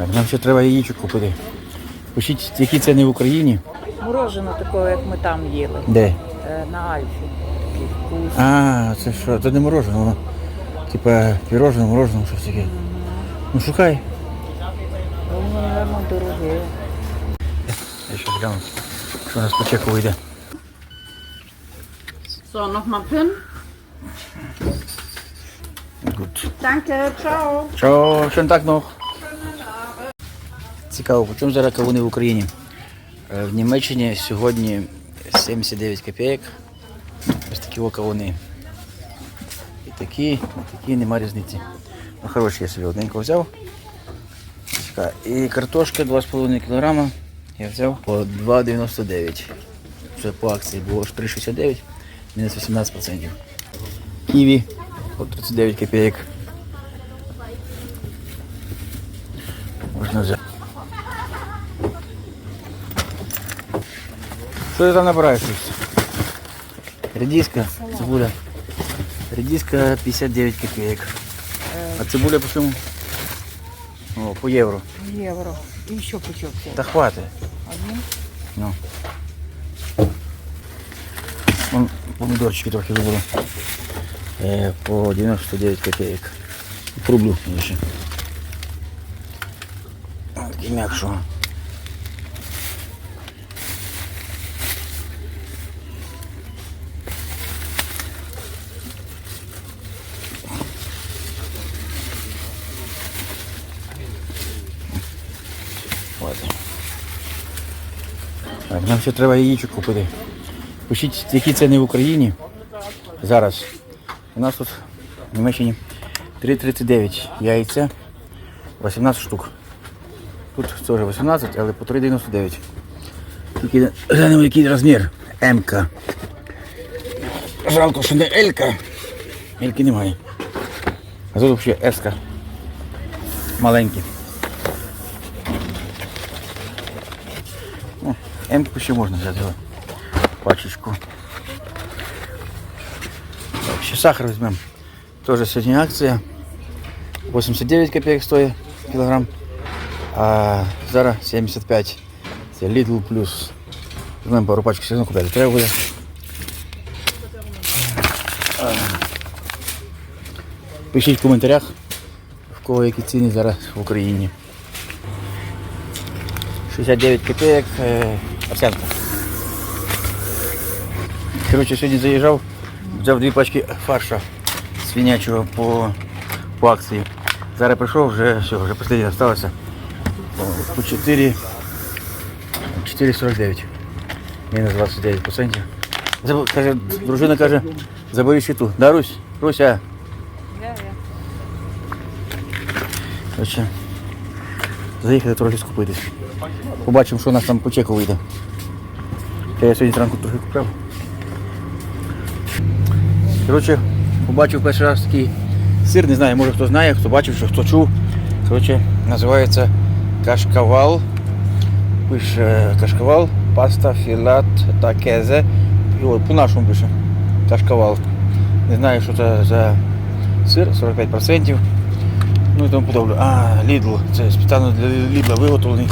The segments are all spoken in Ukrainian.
Так, нам ще треба яєчок купити. Пишіть, які ціни в Україні. Морожено такого, як ми там їли. Де? Е, На Альфі. Такий вкус. А, це що? Це не мороженое, воно. Типа пірожне, мороженое, щось таке. Ну шукай. Воно, мабуть, дороге. Я ще гляну, що у нас по чеку вийде. So, nochmal PIN. Good. Danke, ciao. Що не так ну? Цікаво, по чому зараз кавуни в Україні? Е, В Німеччині сьогодні 79 копійок. Ось такі кавуни. І такі, і такі, нема різниці. Ну, хороші я собі одненько взяв. І картошка 2,5 кг я взяв по 2,99. Це по акції було ж 3,69, мінус 18%. Ківі по 39 копійок. Можна взяти. Що ти там набираєш щось? Редиска, цибуля. Редиска 59 копеек. А цибуля по чому? О, по євро. Євро. І ще пучок. цей. Та хватить. Один. Ну. Вон помідорчики трохи виберу. Е, по 99 копеек. Рублю ще. Такий м'якшого. Хватить. Так, нам ще треба яєчок купити. Пишіть, які ціни в Україні зараз. У нас тут в Німеччині 3,39 яйця, 18 штук. Тут теж 18, але по 3,99. Тільки глянемо, який розмір. М-ка. Жалко, що не Л-ка. Л-ки немає. А тут взагалі С-ка. Маленькі. М-ку ще можна взяти. о, Пачечку. Так, ще сахар візьмемо. Тоже сьогодні акція. 89 копійок стоїть кілограм. А зараз 75. Це Lidl Plus. Візьмемо пару пачок все одно купити. Треба буде. А. Пишіть в коментарях, в кого які ціни зараз в Україні. 69 копеек е, овсянка. Коротше, сьогодні заїжджав, взяв дві пачки фарша свинячого по, по акції. Зараз прийшов, вже все, вже останнє залишилося. По- По 4, 4,49. Мінус 29%. Заб- Каже, дружина каже, забери щиту. Да, Русь? Руся. Я, я. Коротше, заїхали трохи скупитись. Побачимо, що у нас там по чеку вийде. Я сьогодні зранку трохи купив. Коротше, побачив перший раз такий сир, не знаю, може хто знає, хто бачив, що хто чув. Коротше, називається кашкавал. Пише кашкавал, паста, філат та кезе. По-нашому пише. Кашкавал. Не знаю, що це за сир, 45%. Ну і тому подобне. А, Lidl, це спеціально для Lidl виготовлений.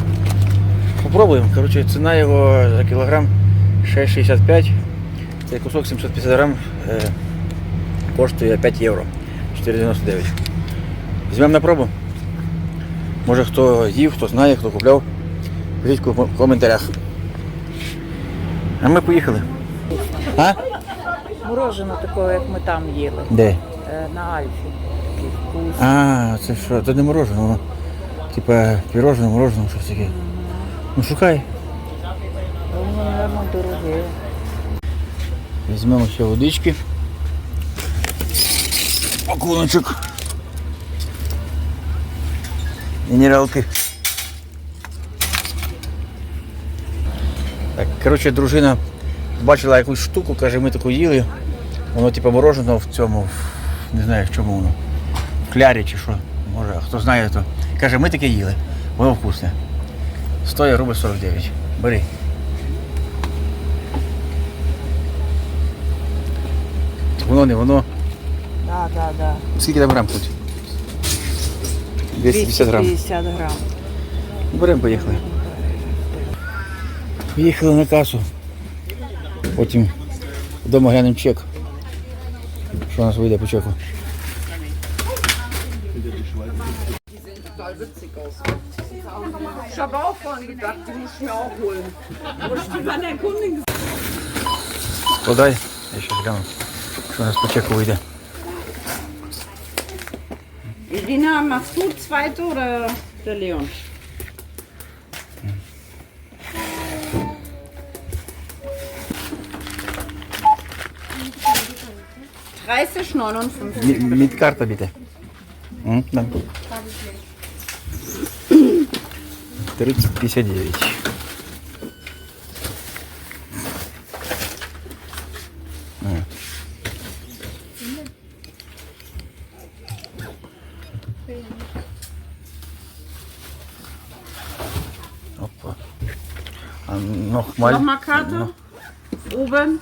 Попробуємо. Коротше, ціна його за кілограм 6,65. Цей кусок 750 грам е, коштує 5 євро. 4,99. Візьмемо на пробу. Може хто їв, хто знає, хто купляв. Пишіть в коментарях. А ми поїхали. А? Морожено такого, як ми там їли. Де? Е, На Альфі. А, це що? Це не мороженое, воно. Типа пірожне, мороженое, щось таке. Ну шукай. Воно, мабуть, дороге. Візьмемо ще водички. Пакуночок. Мінералки. Так, коротше, дружина бачила якусь штуку, каже, ми таку їли. Воно типу мороженого в цьому, не знаю в чому воно. Клярі чи що. Може, хто знає, то. Каже, ми таке їли. Воно вкусне. Стоїть рубль 49. Бери. Воно не воно. Так, так, так. Скільки там грам тут? 250 грам. 250 грам. Беремо, поїхали. Поїхали на касу. Потім вдома глянемо чек. Що у нас вийде по чеку? wieder die Schweiz. Die sehen total witzig aus. Ich habe auch vorhin gedacht, die muss ich mir auch holen. Aber ich bin an der Kundin Podaj, jeszcze zgamy. Zaraz po ciaku wieder. Irina, machst du zweite oder der Leon? Dreißig neunundfünfzig. Mit Karte bitte. М, да. 3059. М. Опа. А, Nochmal. Nochmal Karte. Oben.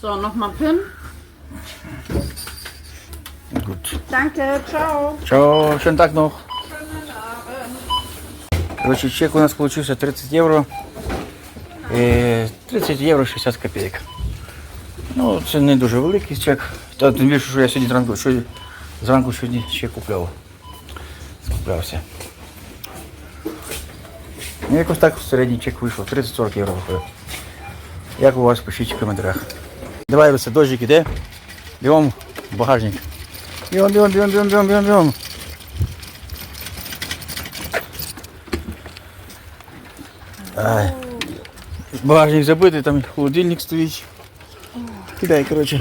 So, nochmal PIN. Gut. Danke, ciao. Чао, schönen Tag noch. Короче, чек у нас получился 30 евро. Е, 30 євро 60 копійок. Ну, це не дуже великий чек. Та тим більше, що я сьогодні зранку, що зранку сьогодні ще купляв. Скуплявся. Ну, якось так середній чек вийшов. 30-40 євро виходить. Як у вас, пишіть в коментарях. Давай, Руся, дощик іде. Бігом в багажник. Бігом, бігом, бігом, бігом, бігом, бігом, бігом. Ай. Багажник забитий, там холодильник стоїть. Кидай, коротше.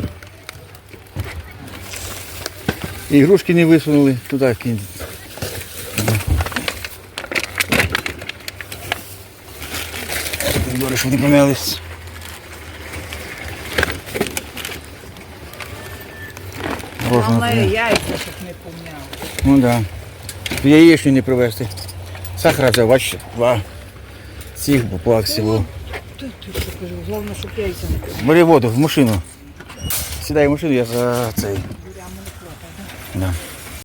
І ігрушки не висунули, туди кинь. Добре, щоб не помялись. Можна. Але яйця, щоб не помняли. Ну да. Яєчню не привезти. Сахара взяв, бачите, два. Цих всього. Ти що кажу, головне, щоб яйця не помняли. Бери воду в машину. Сідай в машину, я за цей. Да.